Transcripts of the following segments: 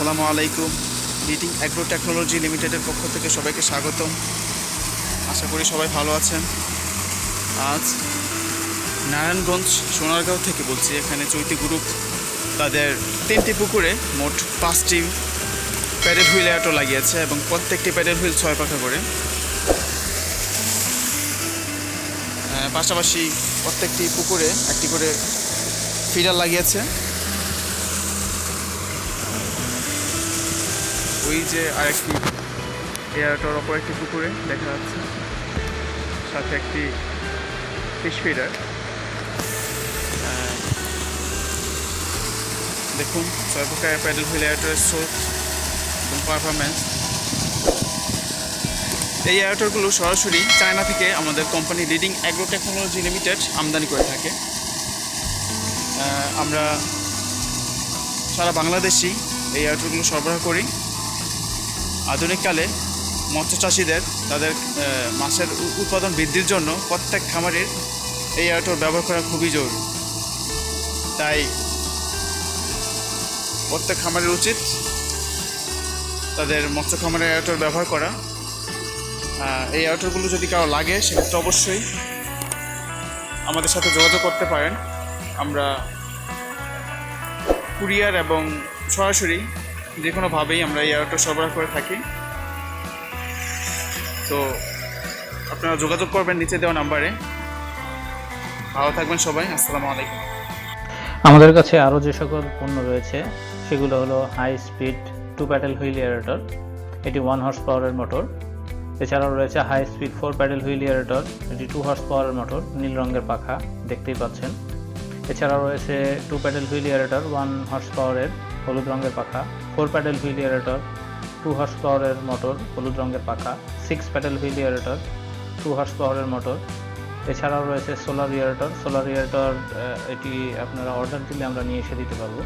আসসালামু আলাইকুম। Leading agro technology লিমিটেডের পক্ষ থেকে সবাইকে স্বাগত আশা করি সবাই ভালো আছেন। আজ নারায়ণগঞ্জ, সোনারগাঁও থেকে বলছি, এখানে চৈতি গ্রুপ তাদের তিনটি পুকুরে মোট পাঁচটি প্যাডেল হুইল অ্যাটো লাগিয়েছে এবং প্রত্যেকটি প্যাডেল হুইল ছয় পাখা করে। পাশাপাশি প্রত্যেকটি পুকুরে একটি করে ফিডার লাগিয়েছে। ওই যে আরেকটি এয়ারটার অপর একটি পুকুরে দেখা যাচ্ছে। সাথে একটি ফিশ ফিডার দেখুন প্রকার প্যাডেল হুইল এয়ারটারের স্রোত এবং পারফরমেন্স এই এয়ারটারগুলো সরাসরি চায়না থেকে আমাদের company leading agro technology limited আমদানি করে থাকে। আমরা সারা বাংলাদেশি এই এয়ারটারগুলো সরবরাহ করি। আধুনিককালে মৎস্য চাষিদের তাদের মাছের উৎপাদন বৃদ্ধির জন্য প্রত্যেক খামারের এই এয়ারটোর ব্যবহার করা খুবই জরুরি। তাই প্রত্যেক খামারের উচিত তাদের মৎস্য খামারের এয়ারটোর ব্যবহার করা। এই এয়ারটোরগুলো যদি কারও লাগে, সেক্ষেত্রে অবশ্যই আমাদের সাথে যোগাযোগ করতে পারেন। আমরা কুরিয়ার এবং সরাসরি যে কোনোভাবেই আমরা এই এয়ারটোর সরবরাহ করে থাকি। তো আপনারা যোগাযোগ করবেন নিচে দেওয়া নাম্বারে। ভালো থাকবেন সবাই, আসসালামু আলাইকুম। আমাদের কাছে আরও যে সকল পণ্য রয়েছে, সেগুলো হলো high speed two paddle wheel aerator এটি ওয়ান হর্স পাওয়ারের মোটর এছাড়াও রয়েছে high speed four paddle wheel aerator এটি টু হর্স পাওয়ারের মোটর নীল রঙের পাখা, দেখতেই পাচ্ছেন। এছাড়াও রয়েছে two paddle wheel aerator one horse পাওয়ারের হলুদ রঙের পাখা four paddle wheel aerator, two horse পাওয়ারের মোটর, হলুদ রঙের পাখা, six paddle wheel aerator, two horse পাওয়ারের মোটর। এছাড়াও রয়েছে সোলার ইয়ারেটর সোলার ইয়ারেটর এটি আপনারা অর্ডার দিলে আমরা নিয়ে এসে দিতে পারব।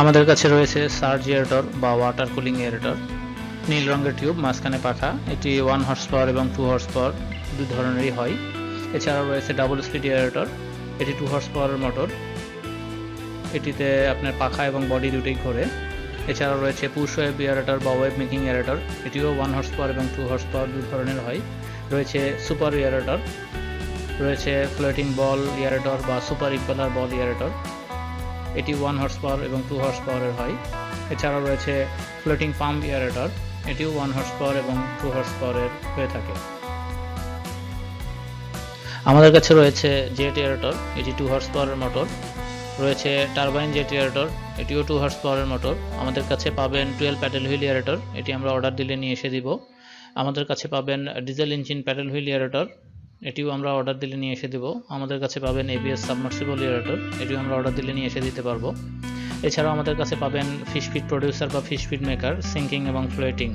আমাদের কাছে রয়েছে সার্জ ইয়ারেটর বা ওয়াটার কুলিং ইয়ারেটর নীল রঙের টিউব, মাঝখানে পাখা। এটি ওয়ান হর্স পাওয়ার এবং টু হর্স পাওয়ার দুই ধরনেরই হয়। এছাড়াও রয়েছে ডাবল স্পিড ইয়ারেটর এটি টু হর্স পাওয়ারের মোটর। এটিতে আপনার পাখা এবং বডি দুটোই ঘোরে। এছাড়াও রয়েছে পুশ ওয়েব ইয়ারেটর বা ওয়েব মেকিং ইয়ারেটর এটিও ওয়ান হর্স পাওয়ার এবং টু হর্স পাওয়ার দুই ধরনের হয়। রয়েছে সুপার ইয়ারেটর রয়েছে ফ্লোটিং বল ইয়ারেটর বা সুপার ইম্পেলার বল ইয়ারেটর এটি ওয়ান হর্স পাওয়ার এবং টু হর্স পাওয়ারের হয়। এছাড়াও রয়েছে ফ্লোটিং পাম্প ইয়ারেটর এটিও ওয়ান হর্স পাওয়ার এবং টু হর্স পাওয়ারের হয়ে থাকে। আমাদের কাছে রয়েছে জেট ইয়ারেটর এটি টু হর্স পাওয়ারের মোটর রয়েছে টারবাইন জেট ইয়ারেটর এটিও টু হর্স পাওয়ারের মোটর আমাদের কাছে পাবেন টুয়েলভ প্যাডেল হুইল ইয়ারেটর এটি আমরা অর্ডার দিলে নিয়ে এসে দিব। আমাদের কাছে পাবেন diesel engine paddle wheel aerator এটিও আমরা অর্ডার দিলে নিয়ে এসে দেবো। আমাদের কাছে পাবেন এবিএস সাবমার্সিবল ইয়ারেটর এটিও আমরা অর্ডার দিলে নিয়ে এসে দিতে পারব। এছাড়াও আমাদের কাছে পাবেন ফিশ ফিড প্রডিউসার বা ফিশ ফিড মেকার সিঙ্কিং এবং ফ্লোয়েটিং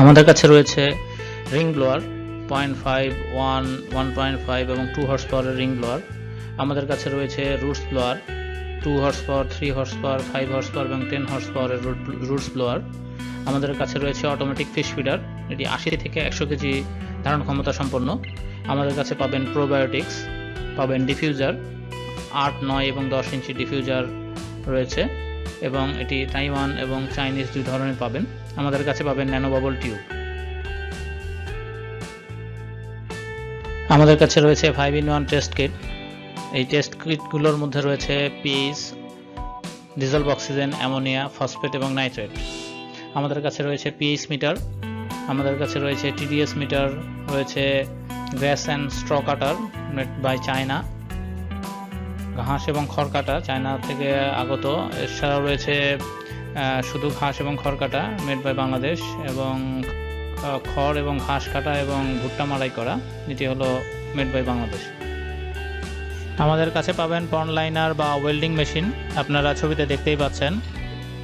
আমাদের কাছে রয়েছে ring blower point five one one point five এবং টু হর্স পাওয়ারের রিং ব্লোয়ার আমাদের কাছে রয়েছে roots blower two horse power three horse power five horse power এবং টেন হর্স পাওয়ারের রুটস ব্লোয়ার আমাদের কাছে রয়েছে অটোমেটিক ফিশ ফিডার এটি আশি থেকে একশো কেজি ধারণ ক্ষমতা সম্পন্ন। আমাদের কাছে পাবেন প্রোবায়োটিক্স পাবেন ডিফিউজার আট, নয় এবং দশ ইঞ্চি ডিফিউজার রয়েছে এবং এটি তাইওয়ান এবং চাইনিজ দুই ধরনের পাবেন। আমাদের কাছে পাবেন ন্যানো বাবল টিউব আমাদের কাছে রয়েছে five in one test kit এই টেস্ট কিটগুলোর মধ্যে রয়েছে pH diesel oxygen ammonia phosphate এবং নাইট্রেট আমাদের কাছে রয়েছে পিএইচ মিটার আমাদের কাছে রয়েছে টিডিএস মিটার রয়েছে gas and straw cutter made by China ঘাস এবং খড় কাটা চায়না থেকে আগত। এছাড়াও রয়েছে শুধু ঘাস এবং খড় কাটা মেড বাই বাংলাদেশ এবং খড় এবং ঘাস কাটা এবং ভুট্টা মাড়াই করা এটি হলো মেড বাই বাংলাদেশ আমাদের কাছে পাবেন পন লাইনার বা ওয়েল্ডিং মেশিন আপনারা ছবিতে দেখতেই পাচ্ছেন।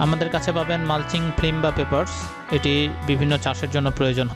আমাদের কাছে পাবেন মালচিং ফিল্ম বা পেপার্স এটি বিভিন্ন চাষের জন্য প্রয়োজন।